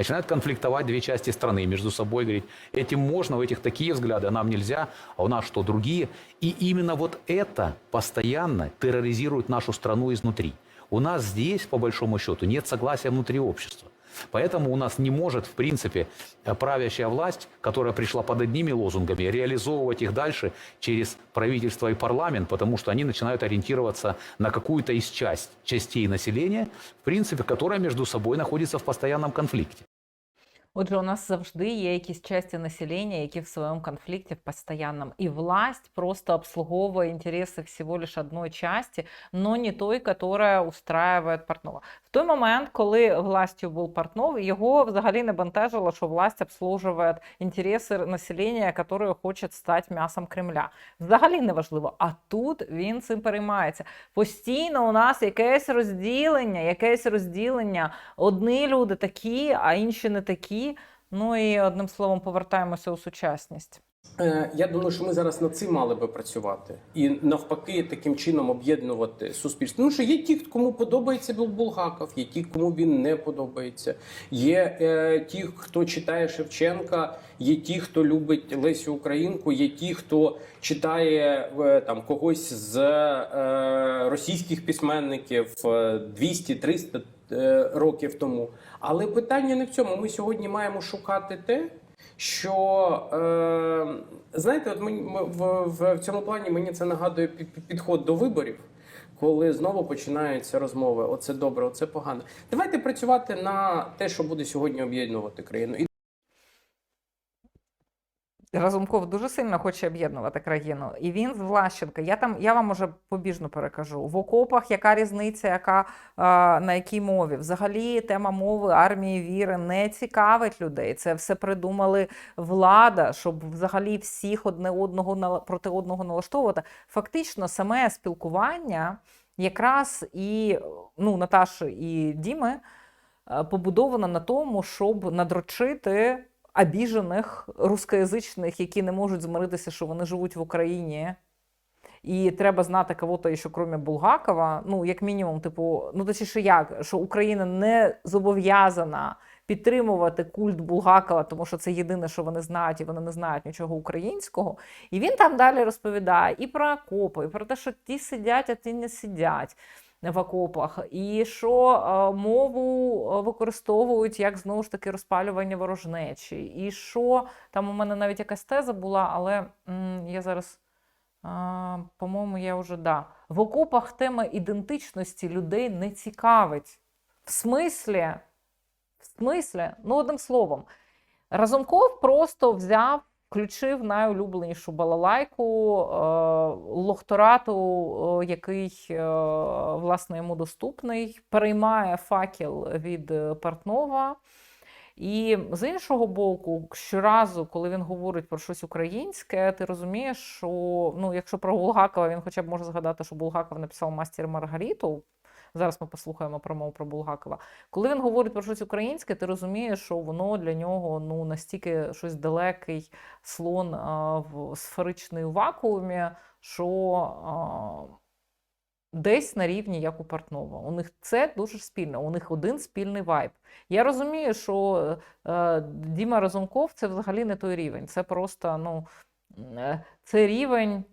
Начинают конфликтовать две части страны между собой, говорить, этим можно, у этих такие взгляды, а нам нельзя, а у нас что, другие? И именно вот это постоянно терроризирует нашу страну изнутри. У нас здесь, по большому счету, нет согласия внутри общества. Поэтому у нас не может, в принципе, э, правящая власть, которая пришла под одними лозунгами, реализовывать их дальше через правительство и парламент, потому что они начинают ориентироваться на какую-то из часть, частей населения, в принципе, которая между собой находится в постоянном конфликте. Отже, у нас завжди є якісь часті населення, які в своєму конфлікті в. І власть просто обслуговує інтереси всього лиш одної часті, но не той, яка устраиває Портнова. В той момент, коли властю був Портнов, його взагалі не бентежило, що власть обслуживає інтереси населення, яке хоче стати м'ясом Кремля. Взагалі не важливо. А тут він цим переймається. Постійно у нас якесь розділення, якесь розділення. Одні люди такі, а інші не такі. Ну і одним словом, повертаємося у сучасність. Е, Я думаю, що ми зараз над цим мали би працювати і навпаки таким чином об'єднувати суспільство. Тому що є ті, кому подобається Бул- Булгаков, є ті, кому він не подобається. Є е, ті, хто читає Шевченка, є ті, хто любить Лесю Українку, є ті, хто читає е, там когось з е, російських письменників е, 200-300 е, років тому. Але питання не в цьому. Ми сьогодні маємо шукати те, що е, знаєте, от мені в, в, цьому плані мені це нагадує пі- пі- підход до виборів, коли знову починаються розмови: оце добре, оце погано. Давайте працювати на те, що буде сьогодні об'єднувати країну. Разумков дуже сильно хоче об'єднувати країну. І він з Влащенка. Я там я вам уже побіжно перекажу. В окопах яка різниця, яка на якій мові? Взагалі тема мови армії віри не цікавить людей. Це все придумали влада, щоб взагалі всіх одне одного нала- проти одного налаштовувати. Фактично, саме спілкування якраз і ну, Наташі і Діми побудовано на тому, щоб надрочити обіжених рускоязичних, які не можуть змиритися, що вони живуть в Україні. І треба знати кого-то ще крім Булгакова. Ну, як мінімум, типу, ну точніше, як, що Україна не зобов'язана підтримувати культ Булгакова, тому що це єдине, що вони знають, і вони не знають нічого українського. І він там далі розповідає і про окопи, і про те, що ті сидять, а ті не сидять в окопах, і що е, мову е, використовують як знову ж таки розпалювання ворожнечі, і що там у мене навіть якась теза була, але я зараз. По-моєму, я вже да. В окопах тема ідентичності людей не цікавить. В смислі, в смислі, ну одним словом, Разумков просто взяв, включив найулюбленішу балалайку е, лохторату, який е, власне йому доступний, переймає факел від е, Портнова. І з іншого боку, щоразу, коли він говорить про щось українське, ти розумієш, що ну, якщо про Булгакова він хоча б може згадати, що Булгаков написав мастер і Маргариту. Зараз ми послухаємо промову про Булгакова. Коли він говорить про щось українське, ти розумієш, що воно для нього ну настільки щось далекий слон а, в сферичний вакуумі, що а, десь на рівні як у Портнова. У них це дуже спільно, у них один спільний вайб. Я розумію, що е, Діма Разумков це взагалі не той рівень. Це просто ну, е, це рівень.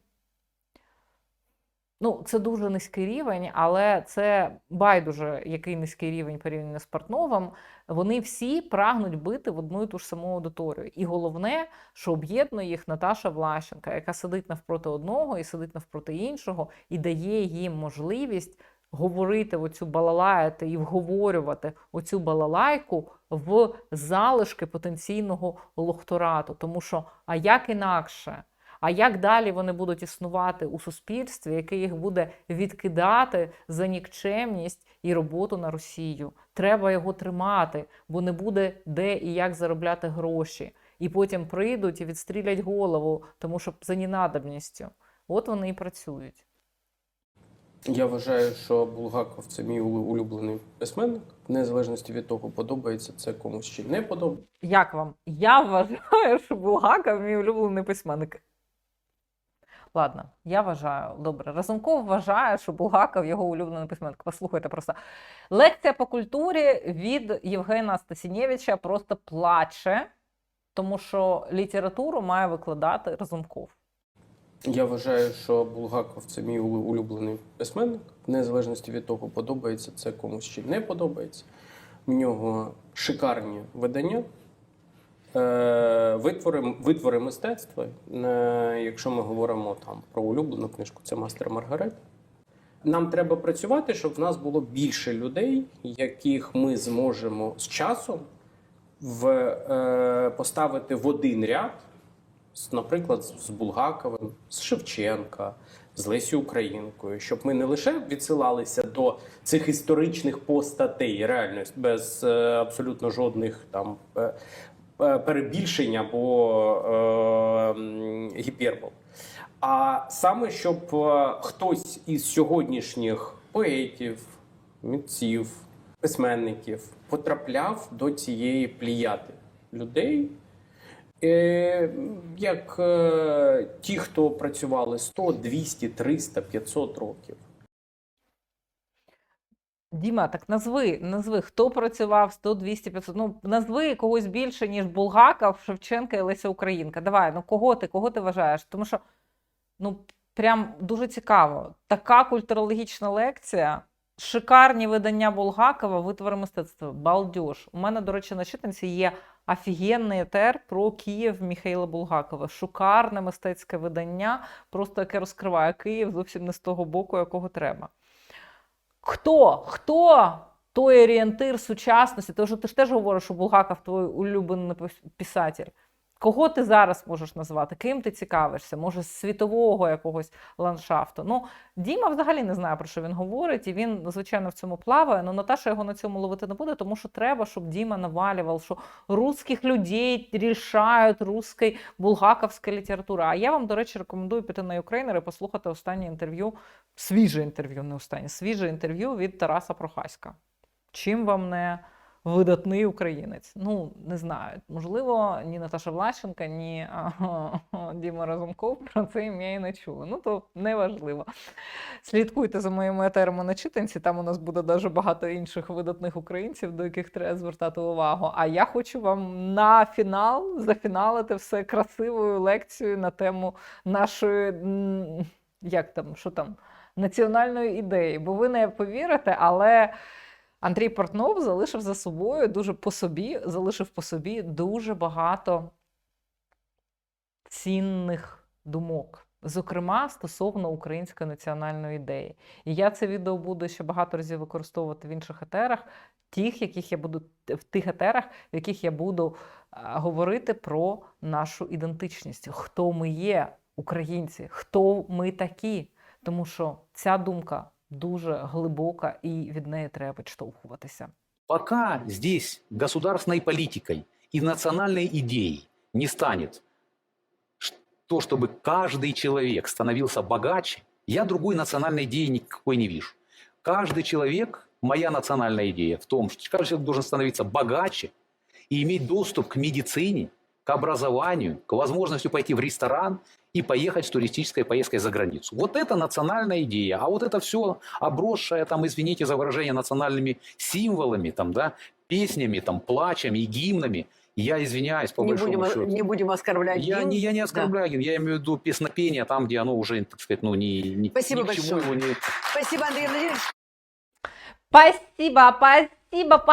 Ну, це дуже низький рівень, але це байдуже, який низький рівень порівняно з Портновим. Вони всі прагнуть бити в одну і ту ж саму аудиторію. І головне, що об'єднує їх Наташа Влащенка, яка сидить навпроти одного і сидить навпроти іншого, і дає їм можливість говорити оцю балалаяти і вговорювати оцю балалайку в залишки потенційного лохторату. Тому що, а як інакше? А як далі вони будуть існувати у суспільстві, яке їх буде відкидати за нікчемність і роботу на Росію? Треба його тримати, бо не буде де і як заробляти гроші. І потім прийдуть і відстрілять голову, тому що за ненадобністю. От вони і працюють. я вважаю, що Булгаков це мій улюблений письменник, в незалежності від того, подобається це комусь чи не подобається. Як вам? Я вважаю, що Булгаков мій улюблений письменник. Ладно, я вважаю, добре. Разумков вважає, що Булгаков його улюблений письменник. Послухайте просто. Лекція по культурі від Євгена Стасінєвича просто плаче, тому що літературу має викладати Разумков. Я вважаю, що Булгаков це мій улюблений письменник, в незалежності від того, подобається це комусь чи не подобається. В нього шикарні видання, витвори, витвори мистецтва. Е, якщо ми говоримо там про улюблену книжку, це Мастер Маргарет. Нам треба працювати, щоб в нас було більше людей, яких ми зможемо з часом в, е, поставити в один ряд наприклад, з Булгаковим, з Шевченка, з Лесю Українкою, щоб ми не лише відсилалися до цих історичних постатей, реально без е, абсолютно жодних там е, е, перебільшень або е, гіпербол. А саме, щоб е, хтось із сьогоднішніх поетів, митців, письменників потрапляв до цієї пліяди людей, Е, як е, ті, хто працювали 100, 200, 300, 500 років. Діма, так назви, назви, хто працював 100, 200, 500, ну назви когось більше, ніж Булгаков, Шевченка і Леся Українка. Давай, ну кого ти, кого ти вважаєш? Тому що, ну, прям дуже цікаво. Така культурологічна лекція, шикарні видання Булгакова, витвори мистецтва, балдеж. У мене, до речі, на читанці є офігенний етер про Київ Міхайла Булгакова. Шикарне мистецьке видання, просто яке розкриває Київ зовсім не з того боку, якого треба. Хто? Хто той орієнтир сучасності? Тому що ти ж теж говориш, що Булгаков твій улюблений писатель. Кого ти зараз можеш назвати? Ким ти цікавишся? Може, світового якогось ландшафту? Ну, Діма взагалі не знає, про що він говорить, і він, звичайно, в цьому плаває. але Наташа його на цьому ловити не буде, тому що треба, щоб Діма навалював, що русських людей рішають русський булгаковська література. А я вам, до речі, рекомендую піти на Українер і послухати останнє інтерв'ю, свіже інтерв'ю, не останнє, свіже інтерв'ю від Тараса Прохаська. Чим вам не видатний українець? Ну, не знаю. Можливо, ні Наташа Влащенка, ні Діма Разумков про це ім'я і не чули. Ну, то неважливо. Слідкуйте за моїми етерами на читанці, там у нас буде дуже багато інших видатних українців, до яких треба звертати увагу. А я хочу вам на фінал зафіналити все красивою лекцією на тему нашої. Як там, що там? Національної ідеї, бо ви не повірите, але Андрій Портнов залишив за собою дуже по собі, залишив по собі дуже багато цінних думок, зокрема стосовно української національної ідеї. І я це відео буду ще багато разів використовувати в інших етерах, тих, яких я буду в тих етерах, в яких я буду говорити про нашу ідентичність, хто ми є, українці, хто ми такі. Тому що ця думка дуже глибока і від неї треба підштовхуватися. Пока здесь государственной политикой и национальной идеей не станет ш- то, чтобы каждый человек становился богаче, я другой национальной идеи никакой не вижу. Каждый человек, моя национальная идея в том, что каждый человек должен становиться богаче и иметь доступ к медицине, к образованию, к возможности пойти в ресторан и поехать с туристической поездкой за границу. Вот это национальная идея. А вот это все обросшее, там, извините за выражение, национальными символами, там, да, песнями, там, плачами и гимнами, я извиняюсь по Не большому будем, счету. не будем оскорблять. Я гимн. не, я не Да. оскорбляю, гимн, я имею в виду песнопение там, где оно уже, так сказать, ну, не, не, Спасибо ни к чему большое. его не... Спасибо, Андрей Владимирович. Спасибо, спасибо, спасибо,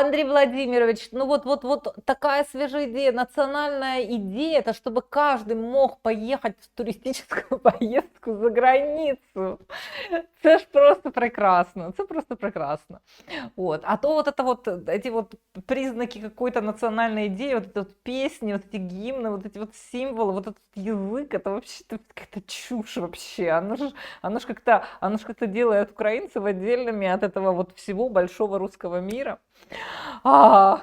Андрей Владимирович. Ну вот, вот, вот такая свежая идея, национальная идея, это чтобы каждый мог поехать в туристическую поездку за границу. Це ж просто прекрасно, це просто прекрасно. Вот. А то вот это вот, эти вот признаки какой-то национальной идеи, вот эти вот песни, вот эти гимны, вот эти вот символы, вот этот язык, это вообще какая-то чушь вообще. Оно же, оно как-то, как-то делает украинцев отдельными от этого вот всего большого русского мира. А,